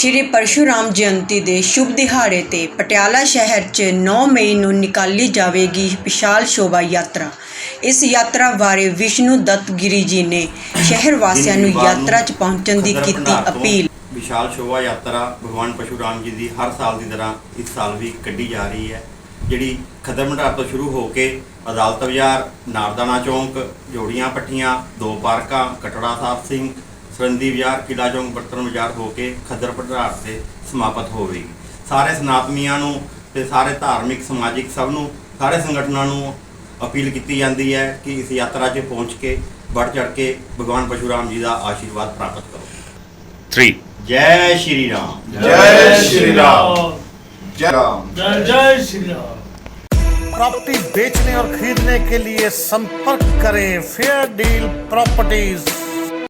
ਸ਼੍ਰੀ ਪਰਸ਼ੂਰਾਮ ਜਯੰਤੀ ਦੇ ਸ਼ੁਭ ਦਿਹਾੜੇ ਤੇ ਪਟਿਆਲਾ ਸ਼ਹਿਰ 'ਚ 9 ਮਈ ਨੂੰ ਨਿਕਾਲੀ ਜਾਵੇਗੀ ਵਿਸ਼ਾਲ ਸ਼ੋਭਾ ਯਾਤਰਾ। ਇਸ ਯਾਤਰਾ ਬਾਰੇ ਵਿਸ਼ਨੂੰ ਦੱਤ ਗਿਰੀ ਜੀ ਨੇ ਸ਼ਹਿਰ ਵਾਸੀਆਂ ਨੂੰ ਯਾਤਰਾ 'ਚ ਪਹੁੰਚਣ ਦੀ ਕੀਤੀ ਅਪੀਲ। ਵਿਸ਼ਾਲ ਸ਼ੋਭਾ ਯਾਤਰਾ ਭਗਵਾਨ ਪਰਸ਼ੂਰਾਮ ਜੀ ਦੀ ਹਰ ਸਾਲ ਦੀ ਤਰ੍ਹਾਂ ਇਸ ਸਾਲ ਵੀ ਕੱਢੀ ਜਾ ਰਹੀ ਹੈ ਜਿਹੜੀ ਖੱਦਰ ਭੰਡਾਰ ਤੋਂ ਸ਼ੁਰੂ ਹੋ ਕੇ ਅਦਾਲਤ ਬਾਜ਼ਾਰ ਨਾਰਦਾਨਾ ਚੌਂਕ ਜੋੜੀਆਂ ਪੱਠੀਆਂ ਦੋ ਪਾਰਕਾਂ ਕਟੜਾ ਸਾਹਿਬ ਸਿੰਘ ਸਰੰਦੀ ਬਾਜ਼ਾਰ ਕਿਲਾ ਚੌਂਕ ਬਰਤਨ ਬਾਜ਼ਾਰ ਹੋ ਕੇ ਖੱਦਰ ਭੰਡਾਰ ਤੇ ਸਮਾਪਤ ਹੋਵੇਗੀ ਸਾਰੇ ਸਨਾਤਨੀਆਂ ਨੂੰ ਤੇ ਸਾਰੇ ਧਾਰਮਿਕ ਸਮਾਜਿਕ ਸਭ ਨੂੰ ਸਾਰੇ ਸੰਗਠਨਾਂ ਨੂੰ ਅਪੀਲ ਕੀਤੀ ਜਾਂਦੀ ਹੈ ਕਿ ਇਸ ਯਾਤਰਾ 'ਚ ਪਹੁੰਚ ਕੇ ਵੱਧ ਚੜ ਕੇ ਭਗਵਾਨ ਪਰਸ਼ੂਰਾਮ ਜੀ ਦਾ ਆਸ਼ੀਰਵਾਦ ਪ੍ਰਾਪਤ ਕਰੋ 3 ਜੈ ਸ਼੍ਰੀ ਰਾਮ जय श्री राम जय राम जय जय श्री राम प्रॉपर्टी बेचने और खरीदने के लिए संपर्क करें फेयर डील प्रॉपर्टीज